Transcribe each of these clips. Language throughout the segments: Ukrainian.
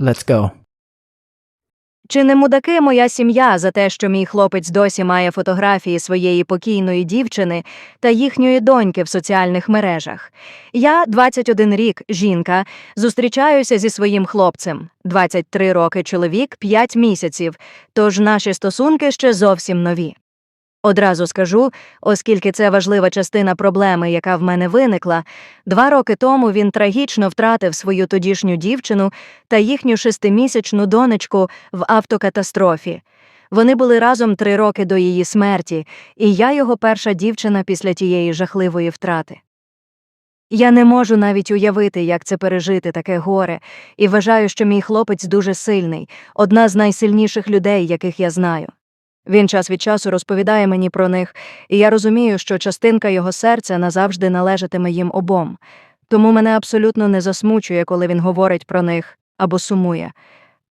Let's go. Чи не мудаки моя сім'я за те, що мій хлопець досі має фотографії своєї покійної дівчини та їхньої доньки в соціальних мережах? Я 21 рік, жінка, зустрічаюся зі своїм хлопцем, 23 роки чоловік, 5 місяців, тож наші стосунки ще зовсім нові. Одразу скажу, оскільки це важлива частина проблеми, яка в мене виникла, два роки тому він трагічно втратив свою тодішню дівчину та їхню шестимісячну донечку в автокатастрофі. Вони були разом три роки до її смерті, і я його перша дівчина після тієї жахливої втрати. Я не можу навіть уявити, як це пережити таке горе, і вважаю, що мій хлопець дуже сильний, одна з найсильніших людей, яких я знаю. Він час від часу розповідає мені про них, і я розумію, що частинка його серця назавжди належатиме їм обом. Тому мене абсолютно не засмучує, коли він говорить про них або сумує.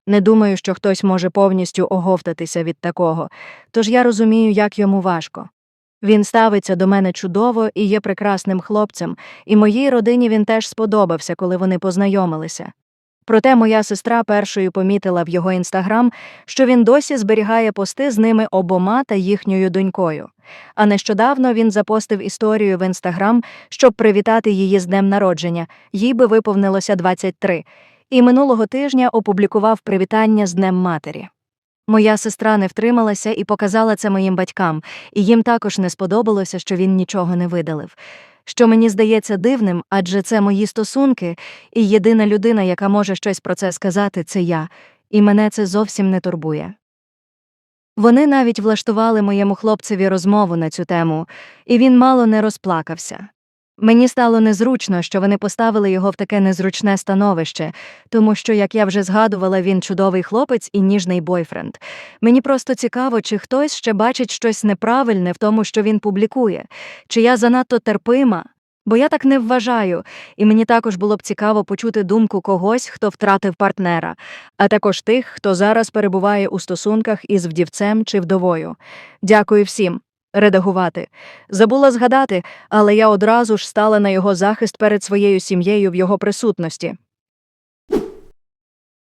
Не думаю, що хтось може повністю оговтатися від такого, тож я розумію, як йому важко. Він ставиться до мене чудово і є прекрасним хлопцем, і моїй родині він теж сподобався, коли вони познайомилися. Проте моя сестра першою помітила в його інстаграм, що він досі зберігає пости з ними обома та їхньою донькою. А нещодавно він запостив історію в інстаграм, щоб привітати її з днем народження, їй би виповнилося 23, і минулого тижня опублікував привітання з Днем матері. Моя сестра не втрималася і показала це моїм батькам, і їм також не сподобалося, що він нічого не видалив. Що мені здається дивним, адже це мої стосунки, і єдина людина, яка може щось про це сказати, це я, і мене це зовсім не турбує. Вони навіть влаштували моєму хлопцеві розмову на цю тему, і він мало не розплакався. Мені стало незручно, що вони поставили його в таке незручне становище, тому що, як я вже згадувала, він чудовий хлопець і ніжний бойфренд. Мені просто цікаво, чи хтось ще бачить щось неправильне в тому, що він публікує, чи я занадто терпима, бо я так не вважаю, і мені також було б цікаво почути думку когось, хто втратив партнера, а також тих, хто зараз перебуває у стосунках із вдівцем чи вдовою. Дякую всім. Редагувати. Забула згадати, але я одразу ж стала на його захист перед своєю сім'єю в його присутності.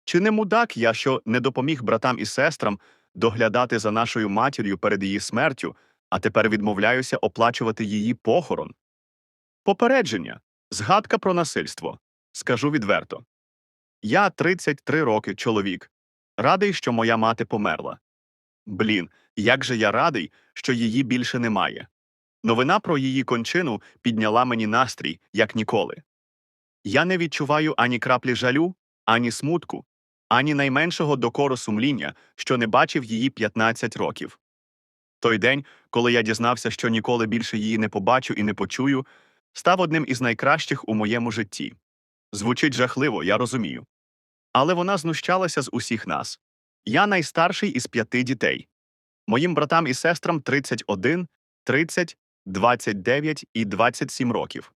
Чи не мудак я, що не допоміг братам і сестрам доглядати за нашою матір'ю перед її смертю, а тепер відмовляюся оплачувати її похорон? Попередження. Згадка про насильство. Скажу відверто. Я 33 роки чоловік. Радий, що моя мати померла. Блін, як же я радий, що її більше немає. Новина про її кончину підняла мені настрій, як ніколи. Я не відчуваю ані краплі жалю, ані смутку, ані найменшого докору сумління, що не бачив її 15 років. Той день, коли я дізнався, що ніколи більше її не побачу і не почую, став одним із найкращих у моєму житті. Звучить жахливо, я розумію. Але вона знущалася з усіх нас. Я найстарший із п'яти дітей. Моїм братам і сестрам 31, 30, 29 і 27 років.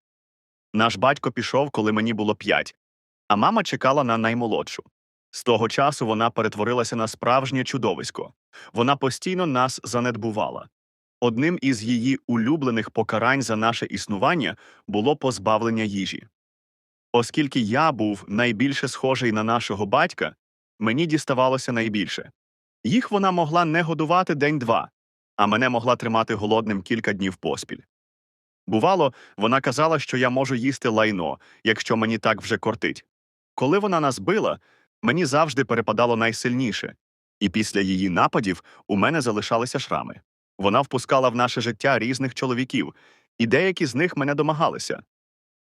Наш батько пішов, коли мені було 5, а мама чекала на наймолодшу. З того часу вона перетворилася на справжнє чудовисько. Вона постійно нас занедбувала. Одним із її улюблених покарань за наше існування було позбавлення їжі. Оскільки я був найбільше схожий на нашого батька, мені діставалося найбільше. Їх вона могла не годувати день-два, а мене могла тримати голодним кілька днів поспіль. Бувало, вона казала, що я можу їсти лайно, якщо мені так вже кортить. Коли вона нас била, мені завжди перепадало найсильніше, і після її нападів у мене залишалися шрами. Вона впускала в наше життя різних чоловіків, і деякі з них мене домагалися.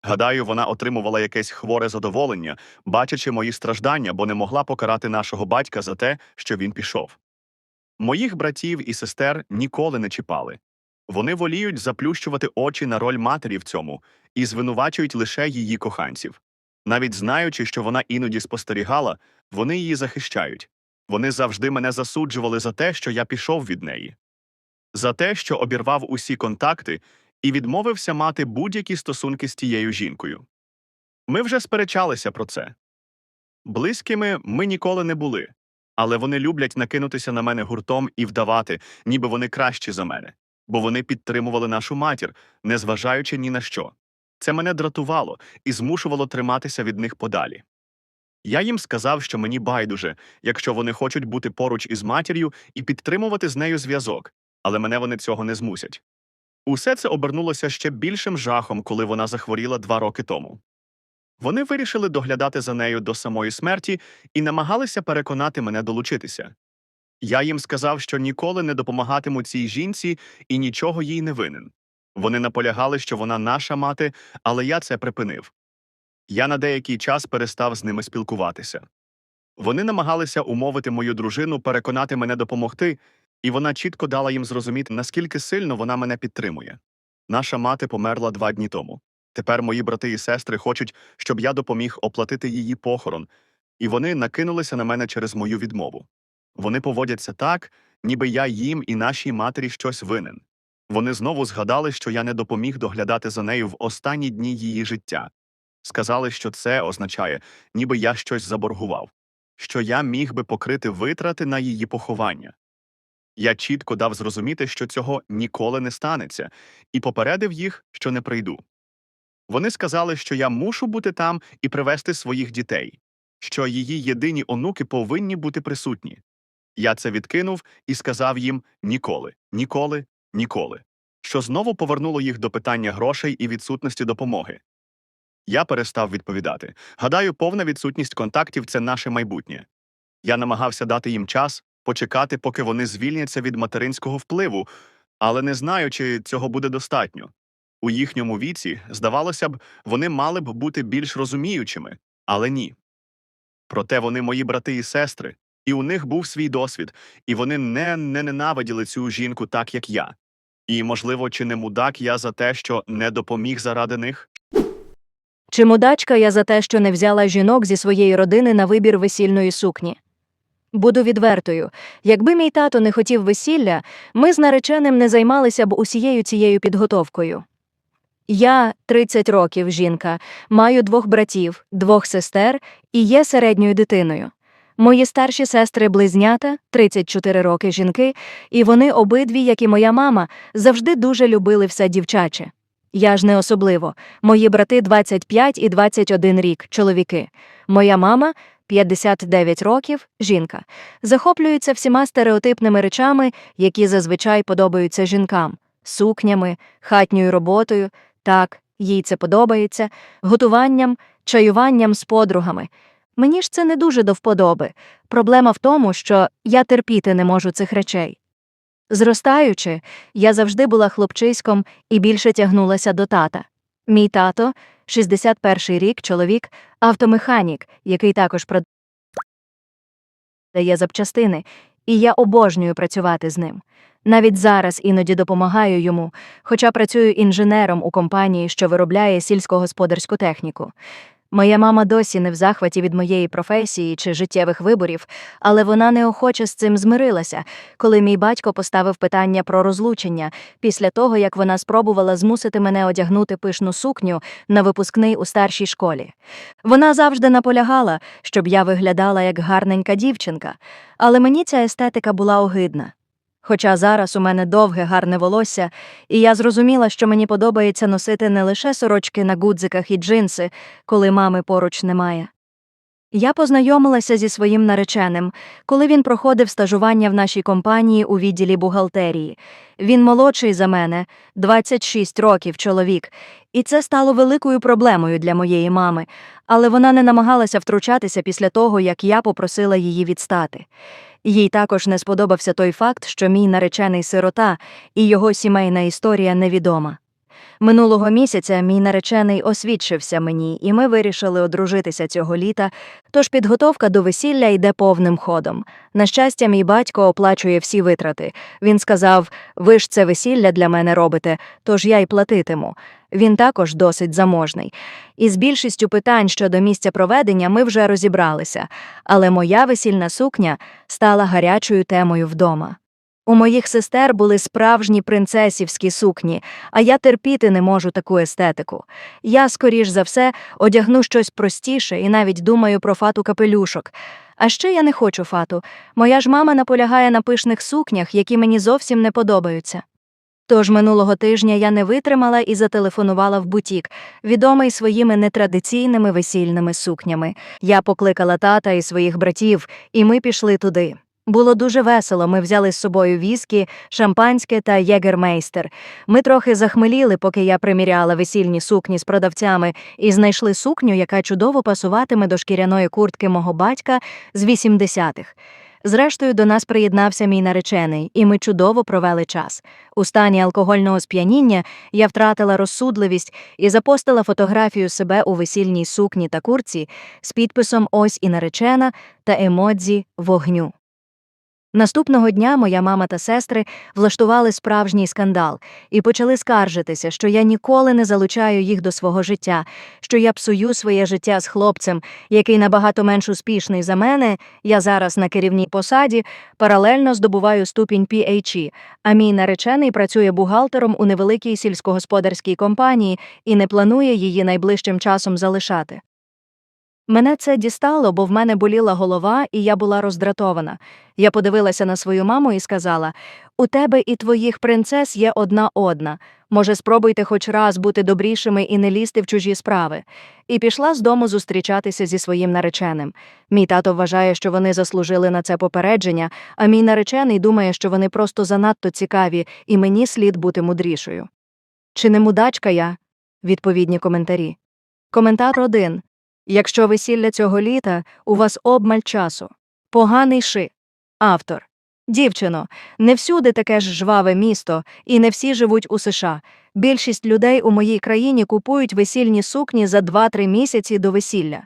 Гадаю, вона отримувала якесь хворе задоволення, бачачи мої страждання, бо не могла покарати нашого батька за те, що він пішов. Моїх братів і сестер ніколи не чіпали. Вони воліють заплющувати очі на роль матері в цьому і звинувачують лише її коханців. Навіть знаючи, що вона іноді спостерігала, вони її захищають. Вони завжди мене засуджували за те, що я пішов від неї, за те, що обірвав усі контакти і відмовився мати будь-які стосунки з тією жінкою. Ми вже сперечалися про це. Близькими ми ніколи не були, але вони люблять накинутися на мене гуртом і вдавати, ніби вони кращі за мене, бо вони підтримували нашу матір, незважаючи ні на що. Це мене дратувало і змушувало триматися від них подалі. Я їм сказав, що мені байдуже, якщо вони хочуть бути поруч із матір'ю і підтримувати з нею зв'язок, але мене вони цього не змусять. Усе це обернулося ще більшим жахом, коли вона захворіла два роки тому. Вони вирішили доглядати за нею до самої смерті і намагалися переконати мене долучитися. Я їм сказав, що ніколи не допомагатиму цій жінці і нічого їй не винен. Вони наполягали, що вона наша мати, але я це припинив. Я на деякий час перестав з ними спілкуватися. Вони намагалися умовити мою дружину переконати мене допомогти, і вона чітко дала їм зрозуміти, наскільки сильно вона мене підтримує. Наша мати померла два дні тому. Тепер мої брати і сестри хочуть, щоб я допоміг оплатити її похорон, і вони накинулися на мене через мою відмову. Вони поводяться так, ніби я їм і нашій матері щось винен. Вони знову згадали, що я не допоміг доглядати за нею в останні дні її життя. Сказали, що це означає, ніби я щось заборгував, що я міг би покрити витрати на її поховання. Я чітко дав зрозуміти, що цього ніколи не станеться, і попередив їх, що не прийду. Вони сказали, що я мушу бути там і привезти своїх дітей, що її єдині онуки повинні бути присутні. Я це відкинув і сказав їм ніколи, ніколи, ніколи, що знову повернуло їх до питання грошей і відсутності допомоги. Я перестав відповідати. Гадаю, повна відсутність контактів це наше майбутнє. Я намагався дати їм час, почекати, поки вони звільняться від материнського впливу, але не знаю, чи цього буде достатньо. У їхньому віці, здавалося б, вони мали б бути більш розуміючими, але ні. Проте вони мої брати і сестри, і у них був свій досвід, і вони не, не ненавиділи цю жінку так, як я. І, можливо, чи не мудак я за те, що не допоміг заради них? Чи мудачка я за те, що не взяла жінок зі своєї родини на вибір весільної сукні? Буду відвертою. Якби мій тато не хотів весілля, ми з нареченим не займалися б усією цією підготовкою. Я 30 років жінка, маю двох братів, двох сестер і є середньою дитиною. Мої старші сестри близнята, 34 роки жінки, і вони обидві, як і моя мама, завжди дуже любили все дівчаче. Я ж не особливо. Мої брати 25 і 21 рік, чоловіки. Моя мама 59 років, жінка. Захоплюється всіма стереотипними речами, які зазвичай подобаються жінкам: сукнями, хатньою роботою. Так, їй це подобається, готуванням, чаюванням з подругами. Мені ж це не дуже до вподоби. Проблема в тому, що я терпіти не можу цих речей. Зростаючи, я завжди була хлопчиськом і більше тягнулася до тата. Мій тато, 61-й рік, чоловік, автомеханік, який також продає запчастини, і я обожнюю працювати з ним. Навіть зараз іноді допомагаю йому, хоча працюю інженером у компанії, що виробляє сільськогосподарську техніку. Моя мама досі не в захваті від моєї професії чи життєвих виборів, але вона неохоче з цим змирилася, коли мій батько поставив питання про розлучення після того, як вона спробувала змусити мене одягнути пишну сукню на випускний у старшій школі. Вона завжди наполягала, щоб я виглядала як гарненька дівчинка, але мені ця естетика була огидна. Хоча зараз у мене довге гарне волосся, і я зрозуміла, що мені подобається носити не лише сорочки на гудзиках і джинси, коли мами поруч немає. Я познайомилася зі своїм нареченим, коли він проходив стажування в нашій компанії у відділі бухгалтерії. Він молодший за мене, 26 років чоловік, і це стало великою проблемою для моєї мами, але вона не намагалася втручатися після того, як я попросила її відстати. Їй також не сподобався той факт, що мій наречений сирота і його сімейна історія невідома. Минулого місяця мій наречений освідчився мені, і ми вирішили одружитися цього літа, тож підготовка до весілля йде повним ходом. На щастя, мій батько оплачує всі витрати. Він сказав: ви ж це весілля для мене робите, тож я й платитиму. Він також досить заможний. І з більшістю питань щодо місця проведення ми вже розібралися, але моя весільна сукня стала гарячою темою вдома. У моїх сестер були справжні принцесівські сукні, а я терпіти не можу таку естетику. Я, скоріш за все, одягну щось простіше і навіть думаю про фату капелюшок. А ще я не хочу фату. Моя ж мама наполягає на пишних сукнях, які мені зовсім не подобаються. Тож минулого тижня я не витримала і зателефонувала в бутік, відомий своїми нетрадиційними весільними сукнями. Я покликала тата і своїх братів, і ми пішли туди. Було дуже весело. Ми взяли з собою віскі, шампанське та єгермейстер. Ми трохи захмеліли, поки я приміряла весільні сукні з продавцями, і знайшли сукню, яка чудово пасуватиме до шкіряної куртки мого батька з 80-х. Зрештою, до нас приєднався мій наречений, і ми чудово провели час. У стані алкогольного сп'яніння я втратила розсудливість і запостила фотографію себе у весільній сукні та курці з підписом Ось і наречена та емодзі вогню. Наступного дня моя мама та сестри влаштували справжній скандал і почали скаржитися, що я ніколи не залучаю їх до свого життя, що я псую своє життя з хлопцем, який набагато менш успішний за мене. Я зараз на керівній посаді паралельно здобуваю ступінь PHE, а мій наречений працює бухгалтером у невеликій сільськогосподарській компанії і не планує її найближчим часом залишати. Мене це дістало, бо в мене боліла голова, і я була роздратована. Я подивилася на свою маму і сказала: У тебе і твоїх принцес є одна одна. Може, спробуйте хоч раз бути добрішими і не лізти в чужі справи. І пішла з дому зустрічатися зі своїм нареченим. Мій тато вважає, що вони заслужили на це попередження, а мій наречений думає, що вони просто занадто цікаві, і мені слід бути мудрішою. Чи не мудачка я? Відповідні коментарі. Коментар один. Якщо весілля цього літа, у вас обмаль часу. Поганий ши. Автор. Дівчино, не всюди таке ж жваве місто, і не всі живуть у США. Більшість людей у моїй країні купують весільні сукні за 2-3 місяці до весілля.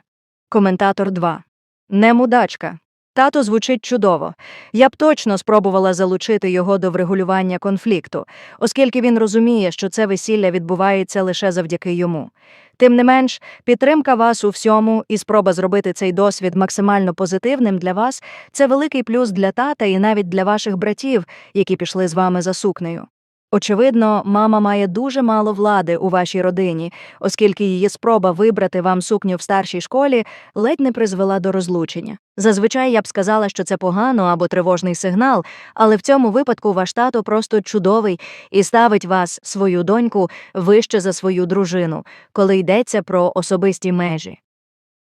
Коментатор 2. Не мудачка. Тато звучить чудово. Я б точно спробувала залучити його до врегулювання конфлікту, оскільки він розуміє, що це весілля відбувається лише завдяки йому. Тим не менш, підтримка вас у всьому і спроба зробити цей досвід максимально позитивним для вас це великий плюс для тата і навіть для ваших братів, які пішли з вами за сукнею. Очевидно, мама має дуже мало влади у вашій родині, оскільки її спроба вибрати вам сукню в старшій школі ледь не призвела до розлучення. Зазвичай я б сказала, що це погано або тривожний сигнал, але в цьому випадку ваш тато просто чудовий і ставить вас, свою доньку, вище за свою дружину, коли йдеться про особисті межі.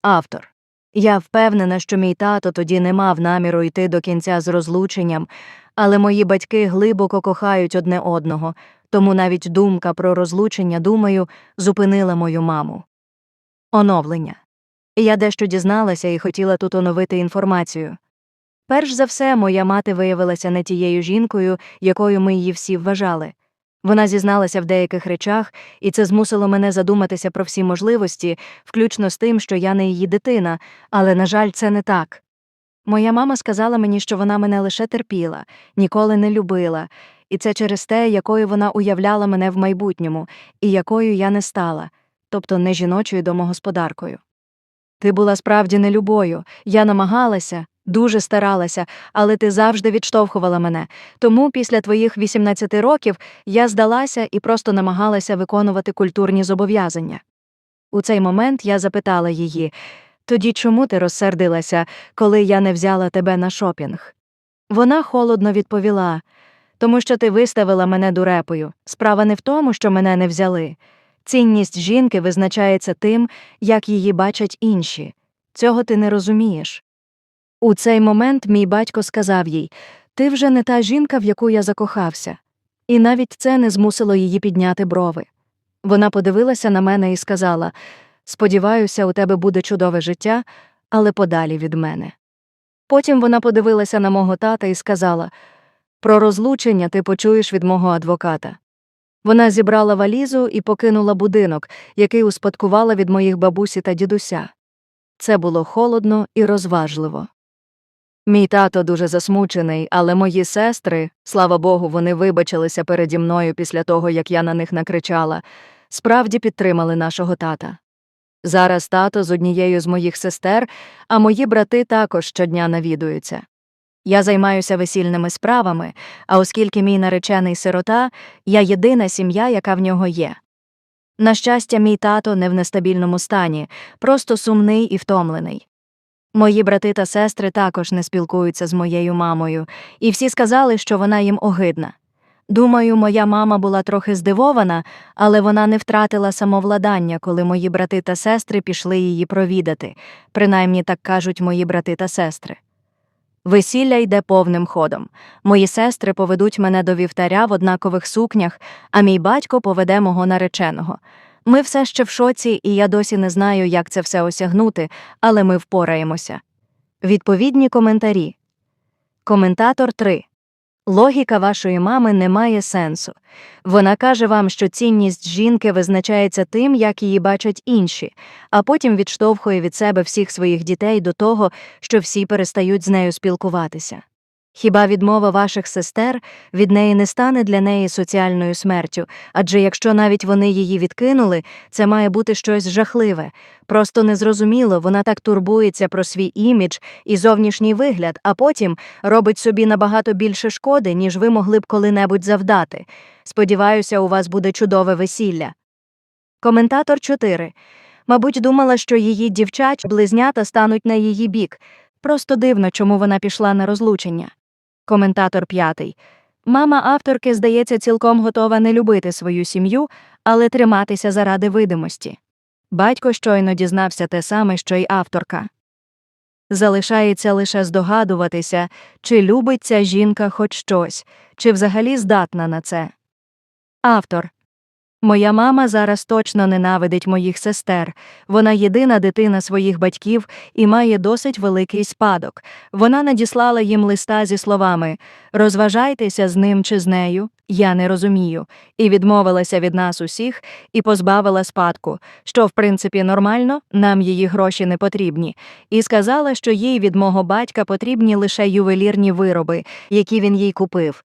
Автор. Я впевнена, що мій тато тоді не мав наміру йти до кінця з розлученням, але мої батьки глибоко кохають одне одного, тому навіть думка про розлучення, думаю, зупинила мою маму. Оновлення. Я дещо дізналася і хотіла тут оновити інформацію. Перш за все, моя мати виявилася не тією жінкою, якою ми її всі вважали. Вона зізналася в деяких речах, і це змусило мене задуматися про всі можливості, включно з тим, що я не її дитина, але, на жаль, це не так. Моя мама сказала мені, що вона мене лише терпіла, ніколи не любила, і це через те, якою вона уявляла мене в майбутньому, і якою я не стала, тобто не жіночою домогосподаркою. Ти була справді не любою, я намагалася, дуже старалася, але ти завжди відштовхувала мене. Тому після твоїх 18 років я здалася і просто намагалася виконувати культурні зобов'язання. У цей момент я запитала її тоді чому ти розсердилася, коли я не взяла тебе на шопінг? Вона холодно відповіла тому що ти виставила мене дурепою. Справа не в тому, що мене не взяли. Цінність жінки визначається тим, як її бачать інші. Цього ти не розумієш. У цей момент мій батько сказав їй Ти вже не та жінка, в яку я закохався. І навіть це не змусило її підняти брови. Вона подивилася на мене і сказала Сподіваюся, у тебе буде чудове життя, але подалі від мене. Потім вона подивилася на мого тата і сказала Про розлучення ти почуєш від мого адвоката. Вона зібрала валізу і покинула будинок, який успадкувала від моїх бабусі та дідуся. Це було холодно і розважливо. Мій тато дуже засмучений, але мої сестри, слава Богу, вони вибачилися переді мною після того, як я на них накричала, справді підтримали нашого тата. Зараз тато з однією з моїх сестер, а мої брати також щодня навідуються. Я займаюся весільними справами, а оскільки мій наречений сирота, я єдина сім'я, яка в нього є. На щастя, мій тато не в нестабільному стані, просто сумний і втомлений. Мої брати та сестри також не спілкуються з моєю мамою, і всі сказали, що вона їм огидна. Думаю, моя мама була трохи здивована, але вона не втратила самовладання, коли мої брати та сестри пішли її провідати. Принаймні так кажуть мої брати та сестри. Весілля йде повним ходом. Мої сестри поведуть мене до вівтаря в однакових сукнях, а мій батько поведе мого нареченого. Ми все ще в шоці, і я досі не знаю, як це все осягнути, але ми впораємося. Відповідні коментарі. Коментатор 3. Логіка вашої мами не має сенсу. Вона каже вам, що цінність жінки визначається тим, як її бачать інші, а потім відштовхує від себе всіх своїх дітей до того, що всі перестають з нею спілкуватися. Хіба відмова ваших сестер від неї не стане для неї соціальною смертю, адже якщо навіть вони її відкинули, це має бути щось жахливе. Просто незрозуміло, вона так турбується про свій імідж і зовнішній вигляд, а потім робить собі набагато більше шкоди, ніж ви могли б коли-небудь завдати. Сподіваюся, у вас буде чудове весілля. Коментатор 4. Мабуть, думала, що її дівчач близнята стануть на її бік. Просто дивно, чому вона пішла на розлучення. Коментатор п'ятий. Мама авторки, здається, цілком готова не любити свою сім'ю, але триматися заради видимості. Батько щойно дізнався те саме, що й авторка. Залишається лише здогадуватися, чи любить ця жінка хоч щось, чи взагалі здатна на це. Автор. Моя мама зараз точно ненавидить моїх сестер. Вона єдина дитина своїх батьків і має досить великий спадок. Вона надіслала їм листа зі словами Розважайтеся з ним чи з нею, я не розумію, і відмовилася від нас усіх і позбавила спадку, що в принципі нормально, нам її гроші не потрібні, і сказала, що їй від мого батька потрібні лише ювелірні вироби, які він їй купив.